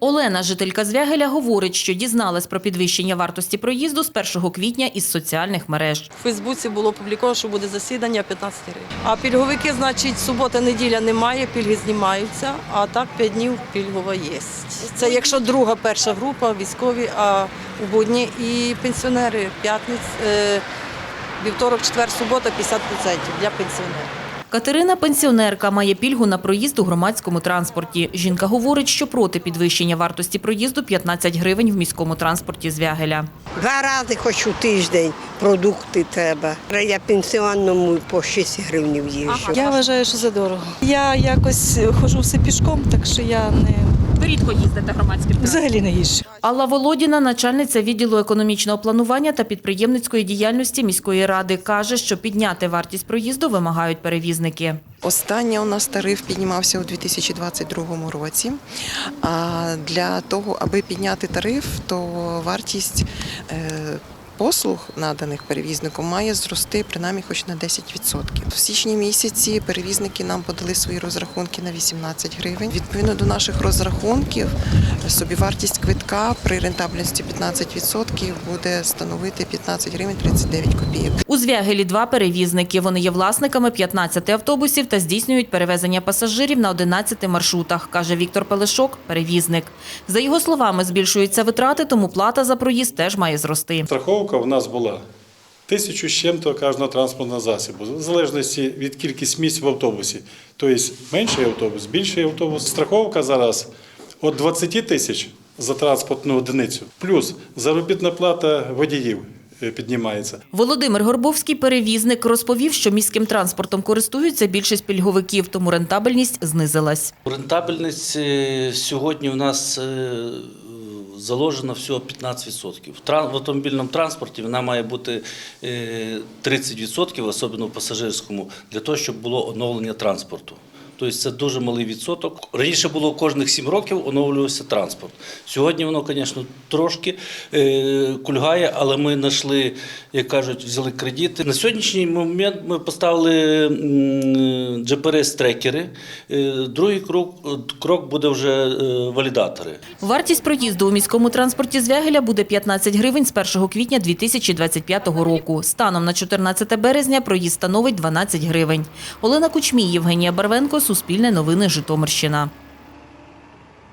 Олена, жителька Звягеля, говорить, що дізналась про підвищення вартості проїзду з 1 квітня із соціальних мереж. У Фейсбуці було опубліковано, що буде засідання 15 гривень. А пільговики, значить, субота, неділя немає, пільги знімаються, а так 5 днів пільгова є. Це якщо друга, перша група, військові, а у будні і пенсіонери п'ятниць, е, вівторок, четвер, субота 50% для пенсіонерів. Катерина – пенсіонерка, має пільгу на проїзд у громадському транспорті. Жінка говорить, що проти підвищення вартості проїзду 15 гривень в міському транспорті Звягеля. Два рази хоч у тиждень продукти треба. Я пенсіонному по 6 гривень їжджу. Я вважаю, що задорого. дорого. Я якось хожу все пішком, так що я не Рідко їздите громадським взагалі не їжджу. Алла Володіна, начальниця відділу економічного планування та підприємницької діяльності міської ради, каже, що підняти вартість проїзду вимагають перевізники. Останнє у нас тариф піднімався у 2022 році. А для того, аби підняти тариф, то вартість е, послуг, наданих перевізником, має зрости принаймні хоч на 10%. В січні місяці перевізники нам подали свої розрахунки на 18 гривень. Відповідно до наших розрахунків, собівартість квитка при рентабельності 15% буде становити 15 гривень 39 копійок. У Звягелі два перевізники. Вони є власниками 15 автобусів та здійснюють перевезення пасажирів на 11 маршрутах, каже Віктор Пелешок, перевізник. За його словами, збільшуються витрати, тому плата за проїзд теж має зрости. Страховка в нас була тисячу з чим-то кожного транспортного засобу, в залежності від кількості місць в автобусі. Тобто менший автобус, більший автобус. Страховка зараз від 20 тисяч за транспортну одиницю, плюс заробітна плата водіїв е, піднімається. Володимир Горбовський, перевізник, розповів, що міським транспортом користуються більшість пільговиків, тому рентабельність знизилась. Рентабельність е, сьогодні у нас е, заложена всього 15%. В автомобільному транспорті вона має бути е, 30%, особливо в пасажирському, для того, щоб було оновлення транспорту. Тобто це дуже малий відсоток. Раніше було кожних 7 років оновлювався транспорт. Сьогодні воно, звісно, трошки е, кульгає, але ми знайшли, як кажуть, взяли кредити. На сьогоднішній момент ми поставили GPS-трекери. Е, Другий крок, крок буде вже е, валідатори. Вартість проїзду у міському транспорті Звягеля буде 15 гривень з 1 квітня 2025 року. Станом на 14 березня проїзд становить 12 гривень. Олена Кучмій, Євгенія Барвенко, Суспільне новини, Житомирщина.